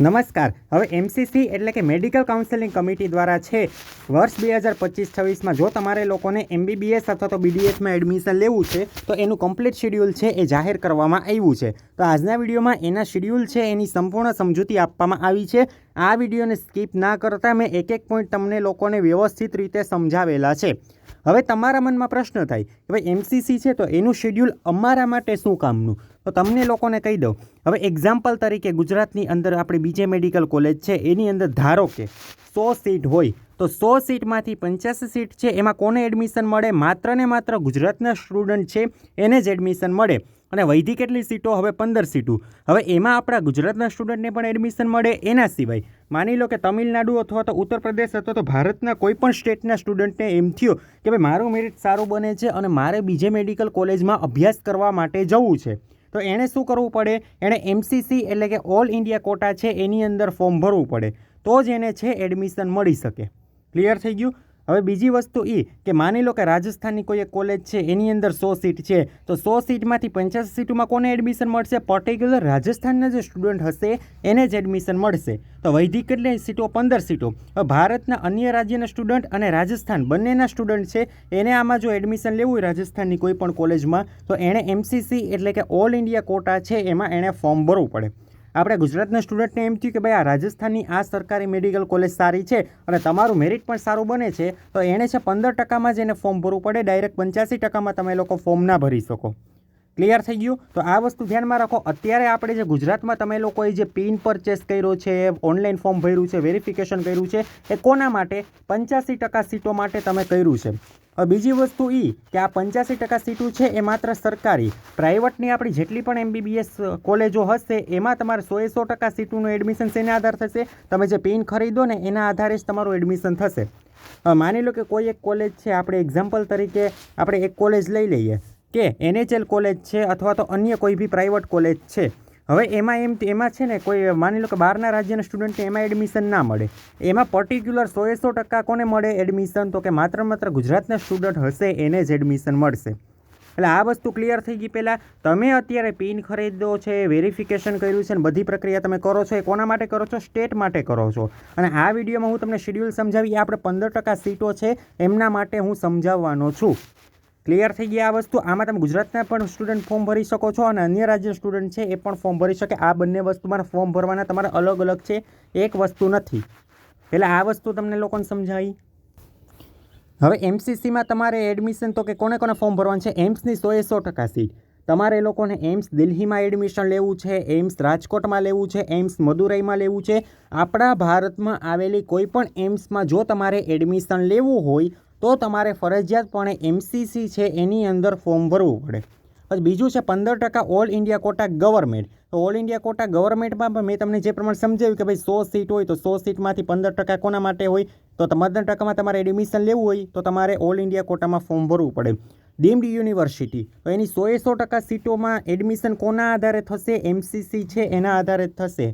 નમસ્કાર. હવે એમસીસી એટલે કે મેડિકલ કાઉન્સેલિંગ કમિટી દ્વારા છે, વર્ષ બે હજાર પચીસ છવ્વીસમાં જો તમારે લોકોને એમબીબીએસ અથવા તો બીડીએસમાં એડમિશન લેવું છે, તો એનું કમ્પ્લીટ શેડ્યુલ છે એ જાહેર કરવામાં આવ્યું છે. તો આજના વિડીયોમાં એના શેડ્યુલ છે, એની સંપૂર્ણ સમજૂતી આપવામાં આવી છે. આ વિડીયોને સ્કીપ ના કરતાં મેં એક એક પોઈન્ટ તમને લોકોને વ્યવસ્થિત રીતે સમજાવેલા છે. હવે તમારા મનમાં પ્રશ્ન થાય કે ભાઈ એમસીસી છે તો એનું શેડ્યુલ અમારા માટે શું કામનું? તો તમને લોકોને કહી દઉં. હવે એક્ઝામ્પલ તરીકે ગુજરાતની અંદર આપણી બીજે મેડિકલ કોલેજ છે, એની અંદર ધારો કે સો સીટ હોય, તો સો સીટમાંથી પંચ્યાસી સીટ છે, એમાં કોને એડમિશન મળે? માત્ર ને માત્ર ગુજરાતના સ્ટુડન્ટ છે, એને જ એડમિશન મળે. અને વૈધી કેટલી સીટો હવે પંદર સીટો હવે એમાં આપણા ગુજરાતના સ્ટુડન્ટને પણ એડમિશન મળે, એના સિવાય. માની લો કે તમિલનાડુ અથવા તો ઉત્તર પ્રદેશ અથવા તો ભારતના કોઈ પણ સ્ટેટના સ્ટુડન્ટને એમ થયો કે ભાઈ મારું મેરિટ સારું બને છે અને મારે બીજે મેડિકલ કોલેજમાં અભ્યાસ કરવા માટે જવું છે. તો એણે શું કરવું પડે? એણે એમસીસી એટલે કે ઓલ ઇન્ડિયા કોટા છે, એની અંદર ફોર્મ ભરવું પડે. તો જ એને છે એડમિશન મળી શકે. ક્લિયર થઈ ગયું? હવે બીજી વસ્તુ એ કે માની લો કે રાજસ્થાનની કોઈ એક કોલેજ છે, એની અંદર સો સીટ છે, તો સો સીટમાંથી પંચ્યાસી સીટોમાં કોને એડમિશન મળશે? પર્ટિક્યુલર રાજસ્થાનના જે સ્ટુડન્ટ હશે, એને જ એડમિશન મળશે. તો વૈધિક કેટલી સીટો પંદર સીટો. ભારતના અન્ય રાજ્યના સ્ટુડન્ટ અને રાજસ્થાન બંનેના સ્ટુડન્ટ છે, એને આમાં જો એડમિશન લેવું હોય રાજસ્થાનની કોઈ પણ કોલેજમાં તો એણે એમસીસી એટલે કે ઓલ ઇન્ડિયા કોટા છે, એમાં એણે ફોર્મ ભરવું પડે. આપણે ગુજરાતના સ્ટુડન્ટને એમ થયું કે ભાઈ, આ રાજસ્થાનની આ સરકારી મેડિકલ કોલેજ સારી છે અને તમારું મેરિટ પણ સારું બને છે, તો એણે છે પંદર ટકામાં જ એને ફોર્મ ભરવું પડે. ડાયરેક્ટ પંચ્યાસી ટકામાં તમે લોકો ફોર્મ ના ભરી શકો. ક્લિયર થઈ ગયું? તો આ વસ્તુ ધ્યાનમાં રાખો. અત્યારે આપણે જે ગુજરાતમાં તમે લોકોએ જે પિન પરચેસ કર્યો છે, ઓનલાઈન ફોર્મ ભર્યું છે, વેરિફિકેશન કર્યું છે, એ કોના માટે? પંચ્યાસી ટકા સીટો માટે તમે કર્યું છે. બીજી વસ્તુ એ કે આ પંચ્યાસી ટકા સીટો છે એ માત્ર સરકારી. પ્રાઇવેટની આપણી જેટલી પણ એમબીબીએસ કોલેજો હશે, એમાં તમારે સોએ સો ટકા સીટોનું એડમિશન શેના આધાર થશે? તમે જે પિન ખરીદો ને, એના આધારે જ તમારું એડમિશન થશે. માની લો કે કોઈ એક કોલેજ છે, આપણે એક્ઝામ્પલ તરીકે આપણે એક કોલેજ લઈ લઈએ કે એનએચએલ કોલેજ છે અથવા તો અન્ય કોઈ બી પ્રાઇવેટ કોલેજ છે. હવે એમાં એમ એમાં છે ને કોઈ માની લો કે બહારના રાજ્યના સ્ટુડન્ટને એમાં એડમિશન ના મળે. એમાં પર્ટિક્યુલર સો ટકા કોને મળે એડમિશન તો કે માત્ર માત્ર ગુજરાતના સ્ટુડન્ટ હશે, એને જ એડમિશન મળશે. એટલે આ વસ્તુ ક્લિયર થઈ ગઈ પહેલાં. તમે અત્યારે પિન ખરીદો છે વેરિફિકેશન કર્યું છે ને બધી પ્રક્રિયા તમે કરો છો, એ કોના માટે કરો છો? સ્ટેટ માટે કરો છો. અને આ વિડીયોમાં હું તમને શેડ્યુલ સમજાવી આપણે પંદર ટકા સીટો છે, એમના માટે હું સમજાવવાનો છું. ક્લિયર થઈ ગયા આ વસ્તુ. આમાં તમે ગુજરાતના પણ સ્ટુડન્ટ ફોર્મ ભરી શકો છો અને અન્ય રાજ્યના સ્ટુડન્ટ છે એ પણ ફોર્મ ભરી શકે. આ બંને વસ્તુમાં ફોર્મ ભરવાના તમારા અલગ અલગ છે. એક વસ્તુ નથી. એટલે આ વસ્તુ તમને લોકોને સમજાવી. હવે એમસીસીમાં તમારે એડમિશન તો કે કોને કોને ફોર્મ ભરવાનું છે? એમ્સની સોએ સો ટકા સીટ તમારે લોકોને એમ્સ દિલ્હીમાં એડમિશન લેવું છે એમ્સ રાજકોટમાં લેવું છે એમ્સ મદુરાઈમાં લેવું છે. આપણા ભારતમાં આવેલી કોઈ પણ એમ્સમાં જો તમારે એડમિશન લેવું હોય તો તમારે ફરજિયાતપણે એમસીસી છે એની અંદર ફોર્મ ભરવું પડે. પછી બીજું છે પંદર ટકા ઓલ ઇન્ડિયા કોટા ગવર્મેન્ટ તો ઓલ ઇન્ડિયા કોટા ગવર્મેન્ટમાં પણ મેં તમને જે પ્રમાણે સમજાવ્યું કે ભાઈ સો સીટ હોય તો સો સીટમાંથી પંદર ટકા કોના માટે હોય? તો પંદર ટકામાં તમારે એડમિશન લેવું હોય તો તમારે ઓલ ઇન્ડિયા કોટામાં ફોર્મ ભરવું પડે. ડીમ્ડ યુનિવર્સિટી તો એની સોએ સો ટકા સીટોમાં એડમિશન કોના આધારે થશે? એમસીસી છે એના આધારે થશે.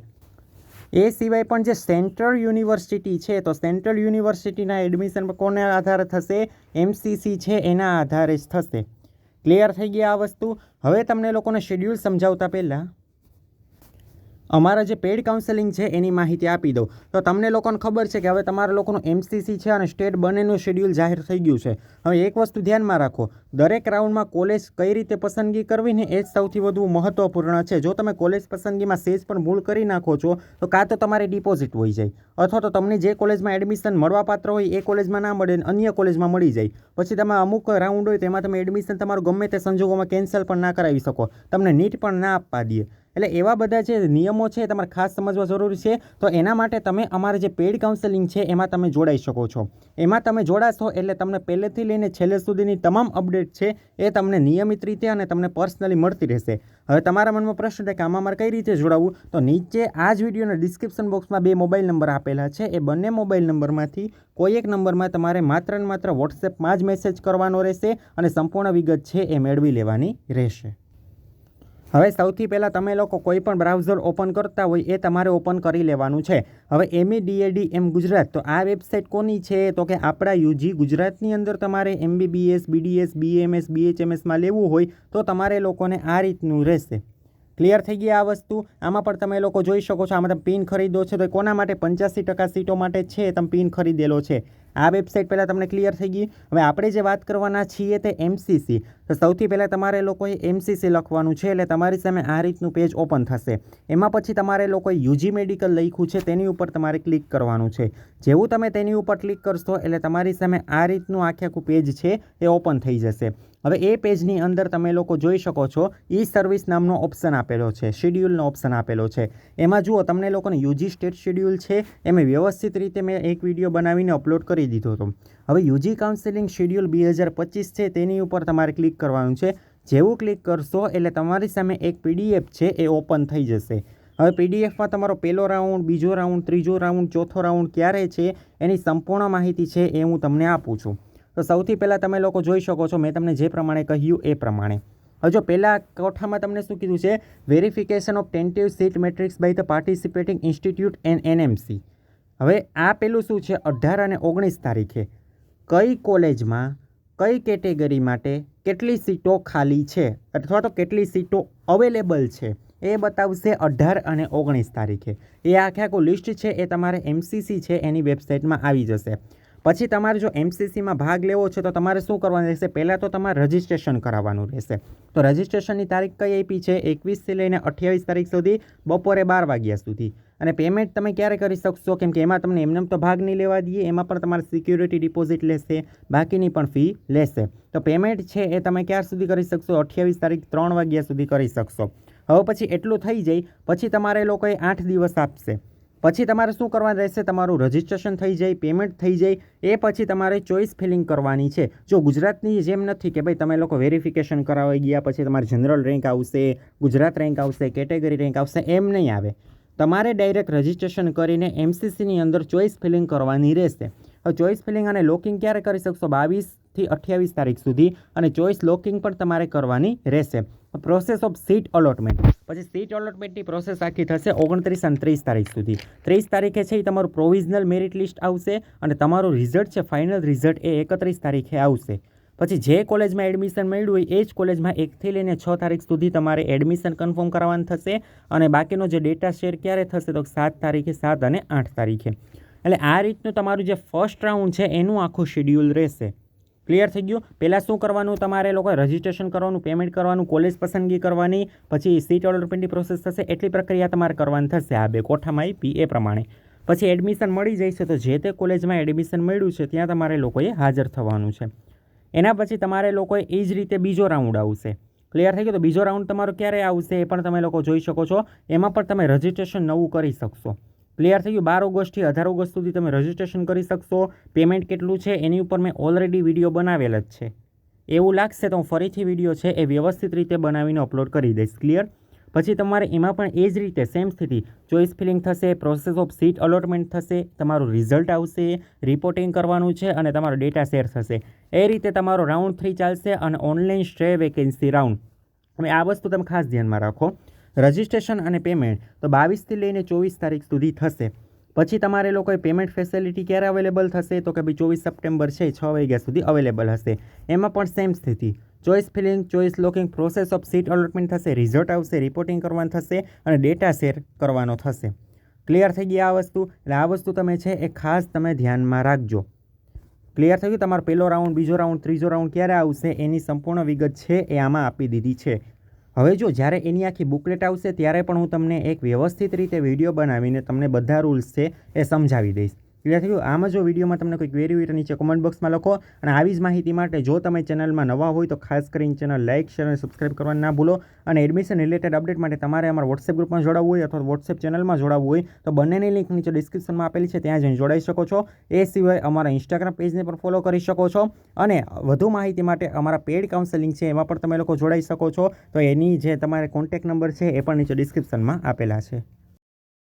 એ સિવાય પણ જે સેન્ટ્રલ યુનિવર્સિટી છે, તો સેન્ટ્રલ યુનિવર્સિટીના એડમિશન કોને આધારે થશે? એમસીસી છે, એના આધારે જ થશે. ક્લિયર થઈ ગયા આ વસ્તુ? હવે તમને લોકોને શેડ્યુલ સમજાવતા પહેલાં અમારા જે પેડ કાઉન્સેલિંગ છે, એની માહિતી આપી દઉં. તો તમને લોકોને ખબર છે કે હવે તમારા લોકોનું એમસીસી છે અને સ્ટેટ બંનેનું શેડ્યુલ જાહેર થઈ ગયું છે. હવે એક વસ્તુ ધ્યાનમાં રાખો. દરેક રાઉન્ડમાં કોલેજ કઈ રીતે પસંદગી કરવી ને એ જ સૌથી વધુ મહત્ત્વપૂર્ણ છે. જો તમે કોલેજ પસંદગીમાં સેજ પણ ભૂલ કરી નાખો છો, તો કાં તો તમારી ડિપોઝિટ હોઈ જાય. અથવા તો તમને જે કોલેજમાં એડમિશન મળવાપાત્ર હોય, એ કોલેજમાં ના મળે અન્ય કોલેજમાં મળી જાય. પછી તમે અમુક રાઉન્ડ હોય, તેમાં તમે એડમિશન તમારું ગમે તે સંજોગોમાં કેન્સલ પણ ના કરાવી શકો. તમને નીટ પણ ના આપવા દે એટલે એવા બધા જે નિયમો છે તમારે ખાસ સમજવા જરૂરી છે. તો એના માટે તમે અમારે જે પેઈડ કાઉન્સેલિંગ છે, એમાં તમે જોડાઈ શકો છો. એમાં તમે જોડાશો એટલે તમને પહેલેથી લઈને છેલ્લે સુધીની તમામ અપડેટ છે એ તમને નિયમિત રીતે અને તમને પર્સનલી મળતી રહેશે. હવે તમારા મનમાં પ્રશ્ન છે કે આમાં મારે કઈ રીતે જોડાવવું તો નીચે આ જ વિડીયોના ડિસ્ક્રિપ્શન બોક્સમાં બે મોબાઈલ નંબર આપેલા છે. એ બંને મોબાઈલ નંબરમાંથી કોઈ એક નંબરમાં તમારે માત્ર ને માત્ર વોટ્સએપમાં જ મેસેજ કરવાનો રહેશે અને સંપૂર્ણ વિગત છે એ મેળવી લેવાની રહેશે. હવે સૌથી પહેલાં તમે લોકો કોઈ પણ બ્રાઉઝર ઓપન કરતા હોય એ તમારે ઓપન કરી લેવાનું છે. હવે એમઈ ડીએડી એમ ગુજરાત, તો આ વેબસાઇટ કોની છે? તો કે આપણા યુજી ગુજરાતની અંદર તમારે એમબીબીએસ બીડીએસ બીએમએસ બીએચએમએસમાં લેવું હોય તો તમારે લોકોને આ રીતનું રહેશે. ક્લિયર થઈ ગઈ આ વસ્તુ? આમાં પણ તમે લોકો જોઈ શકો છો, આમાં તમે પિન ખરીદો છો તો કોના માટે? પંચ્યાસી ટકા સીટો માટે છે તમે પિન ખરીદેલો છે. આ વેબસાઇટ પહેલાં તમને ક્લિયર થઈ ગઈ. હવે આપણે જે વાત કરવાના છીએ તે એમસીસી તો સૌથી પહેલાં તમારે લોકોએ એમસીસી લખવાનું છે એટલે તમારી સામે આ રીતનું પેજ ઓપન થશે. એમાં પછી તમારે લોકોએ યુજી મેડિકલ લખ્યું છે, તેની ઉપર તમારે ક્લિક કરવાનું છે. જેવું તમે તેની ઉપર ક્લિક કરશો એટલે તમારી સામે આ રીતનું આખે આખું પેજ છે, એ ઓપન થઈ જશે. હવે એ પેજની અંદર તમે લોકો જોઈ શકો છો, ઈ સર્વિસ નામનો ઓપ્શન આપેલો છે શેડ્યુલનો ઓપ્શન આપેલો છે. એમાં જુઓ, તમને લોકોને યુજી સ્ટેટ શેડ્યુલ છે એ વ્યવસ્થિત રીતે મેં એક વીડિયો બનાવીને અપલોડ કરી દીધો હતો. હવે યુજી કાઉન્સેલિંગ શેડ્યુલ બે હજાર પચીસ છે, તેની ઉપર તમારે ક્લિક કરવાનું છે. જેવું ક્લિક કરશો એટલે તમારી સામે એક પીડીએફ છે, એ ઓપન થઈ જશે. હવે પીડીએફમાં તમારો પહેલો રાઉન્ડ બીજો રાઉન્ડ ત્રીજો રાઉન્ડ ચોથો રાઉન્ડ ક્યારે છે, એની સંપૂર્ણ માહિતી છે, એ હું તમને આપું છું. તો સૌથી પહેલાં તમે લોકો જોઈ શકો છો, મેં તમને જે પ્રમાણે કહ્યું એ પ્રમાણે. હવે જો પહેલાં કોઠામાં તમને શું કીધું છે? Verification of tentative seat matrix by the participating institute N N M C હવે આ પેલું શું છે? અઢાર અને ઓગણીસ તારીખે. કઈ કોલેજમાં, કઈ કેટેગરી માટે કેટલી સીટો ખાલી છે? અથવા તો કેટલી સીટો અવેલેબલ છે? એ બતાવશે અઢાર અને ઓગણીસ તારીખે. એ આખે આખું લિસ્ટ છે, એ તમારે એમસીસી છે, એની વેબસાઇટમાં આવી જશે. પછી તમારે જો એમસીસીમાં ભાગ લેવો છે, તો તમારે શું કરવાનું રહેશે? પહેલાં તો તમારે રજિસ્ટ્રેશન કરાવવાનું રહેશે. તો રજિસ્ટ્રેશનની તારીખ કઈ આપી છે? એકવીસથી લઈને અઠ્યાવીસ તારીખ સુધી બપોરે બાર વાગ્યા સુધી. અને પેમેન્ટ તમે ક્યારે કરી શકશો? કેમ કે એમાં તમને એમને તો ભાગ નહીં લેવા દઈએ, એમાં પણ તમારે સિક્યુરિટી ડિપોઝિટ લેશે, બાકીની પણ ફી લેશે. તો પેમેન્ટ છે એ તમે ક્યાર સુધી કરી શકશો? અઠ્યાવીસ તારીખ ત્રણ વાગ્યા સુધી કરી શકશો. હવે પછી એટલું થઈ જાય, પછી તમારે લોકોએ આઠ દિવસ આપશે. પછી તમારે શું કરવાનું રહેશે? તમારું રજિસ્ટ્રેશન થઈ જાય પેમેન્ટ થઈ જાય, એ પછી તમારે ચોઈસ ફિલિંગ કરવાની છે. જો ગુજરાતની જેમ નથી કે ભાઈ તમે લોકો વેરિફિકેશન કરાવી ગયા, પછી તમારે જનરલ રેન્ક આવશે, ગુજરાત રેન્ક આવશે કેટેગરી રેન્ક આવશે, એમ નહીં આવે. તમારે ડાયરેક્ટ રજિસ્ટ્રેશન કરીને એમસીસીની અંદર ચોઈસ ફિલિંગ કરવાની રહેશે. ચોઈસ ફિલિંગ અને લોકિંગ ક્યારે કરી શકશો? બાવીસથી અઠ્યાવીસ તારીખ સુધી અને ચોઈસ લોકિંગ પણ તમારે કરવાની રહેશે. પ્રોસેસ ઓફ સીટ અલોટમેન્ટ પછી સીટ અલોટમેન્ટની પ્રોસેસ આખી થશે ઓગણત્રીસ અને ત્રીસ તારીખ સુધી. ત્રીસ તારીખે છે એ તમારું પ્રોવિઝનલ મેરિટ લિસ્ટ આવશે અને તમારું રિઝલ્ટ છે ફાઇનલ રિઝલ્ટ એ એકત્રીસ તારીખે આવશે. પછી જે કોલેજમાં એડમિશન મળ્યું હોય એ જ કોલેજમાં એકથી લઈને છ તારીખ સુધી તમારે એડમિશન કન્ફર્મ કરવાનું થશે અને બાકીનો જે ડેટા શેર ક્યારે થશે તો સાત તારીખે સાત અને આઠ તારીખે. એટલે આ રીતનું તમારું જે ફર્સ્ટ રાઉન્ડ છે એનું આખું શેડ્યુલ રહેશે. ક્લિયર થઈ ગયું? પહેલાં શું કરવાનું? તમારે લોકોએ રજિસ્ટ્રેશન કરવાનું, પેમેન્ટ કરવાનું, કોલેજ પસંદગી કરવાની, પછી સીટ ઓલરપેન્ટની પ્રોસેસ થશે, એટલી પ્રક્રિયા તમારે કરવાની થશે આ બે કોઠામાં પી એ પ્રમાણે. પછી એડમિશન મળી જાય છે તો જે તે કોલેજમાં એડમિશન મળ્યું છે ત્યાં તમારે લોકોએ હાજર થવાનું છે. એના પછી તમારે લોકોએ એ જ રીતે બીજો રાઉન્ડ આવશે. ક્લિયર થઈ ગયું? તો બીજો રાઉન્ડ તમારો ક્યારે આવશે એ પણ તમે લોકો જોઈ શકો છો. એમાં પણ તમે રજિસ્ટ્રેશન નવું કરી શકશો. ક્લિયર થઈ ગયું? બાર ઓગસ્ટથી અઢાર ઓગસ્ટ સુધી તમે રજિસ્ટ્રેશન કરી શકશો. પેમેન્ટ કેટલું છે એની ઉપર મેં ઓલરેડી વીડિયો બનાવેલ જ છે. એવું લાગશે તો હું ફરીથી વીડિયો છે એ વ્યવસ્થિત રીતે બનાવીને અપલોડ કરી દઈશ. ક્લિયર પછી તમારે એમાં પણ એ જ રીતે સેમ સ્થિતિ. ચોઈસ ફિલિંગ થશે પ્રોસેસ ઓફ સીટ અલોટમેન્ટ થશે, તમારું રિઝલ્ટ આવશે રિપોર્ટિંગ કરવાનું છે અને તમારો ડેટા શેર થશે. એ રીતે તમારો રાઉન્ડ થ્રી ચાલશે અને ઓનલાઈન સ્ટ્રે વેકેન્સી રાઉન્ડ અને આ વસ્તુ તમે ખાસ ધ્યાનમાં રાખો. રજિસ્ટ્રેશન અને પેમેન્ટ તો બાવીસથી લઈને ચોવીસ તારીખ સુધી થશે. પછી તમારે લોકોએ પેમેન્ટ ફેસિલિટી ક્યારે અવેલેબલ થશે? તો કે ભાઈ ચોવીસ સપ્ટેમ્બર છે છ વાગ્યા સુધી અવેલેબલ હશે. એમાં પણ સેમ સ્થિતિ. Choice filling choice locking, process of seat allotment થશે રિઝલ્ટ આવશે, રિપોર્ટિંગ કરવાનું થશે અને ડેટા શેર કરવાનો થશે. ક્લિયર થઈ ગઈ આ વસ્તુ? એટલે આ વસ્તુ તમે છે એ ખાસ તમે ધ્યાનમાં રાખજો. ક્લિયર થઈ ગયું? તમારો પહેલો રાઉન્ડ, બીજો રાઉન્ડ, ત્રીજો રાઉન્ડ ક્યારે આવશે? એની સંપૂર્ણ વિગત છે એ આમાં આપી દીધી છે. હવે જો જ્યારે એની આખી બુકલેટ આવશે, ત્યારે પણ હું તમને એક વ્યવસ્થિત રીતે વીડિયો બનાવીને તમને બધા રૂલ્સ છે એ સમજાવી દઈશ. ક્લિયર થયું આમાં જો વિડીયોમાં તમને કોઈ ક્વેરી હોય તો નીચે કોમેન્ટ બોક્સમાં લખો અને આવી જ માહિતી માટે જો તમે ચેનલમાં નવા હોય તો ખાસ કરીને ચેનલ લાઇક શેર અને સબસ્ક્રાઇબ કરવાનું ના ભૂલો. અને એડમિશન રિલેટેડ અપડેટ માટે તમારે અમારા વોટ્સએપ ગ્રુપમાં જોડાવવું હોય અથવા વોટ્સએપ ચેનલમાં જોડાવવું હોય તો બંનેની લિંક નીચે ડિસ્ક્રિપ્શનમાં આપેલી છે, ત્યાં જઈને જોડાઈ શકો છો. એ સિવાય અમારા ઇન્સ્ટાગ્રામ પેજને પણ ફોલો કરી શકો છો. અને વધુ માહિતી માટે અમારા પેડ કાઉન્સેલિંગ છે, એમાં પણ તમે લોકો જોડાઈ શકો છો. તો એની જે તમારે કોન્ટેક નંબર છે, એ પણ નીચે ડિસ્ક્રિપ્શનમાં આપેલા છે.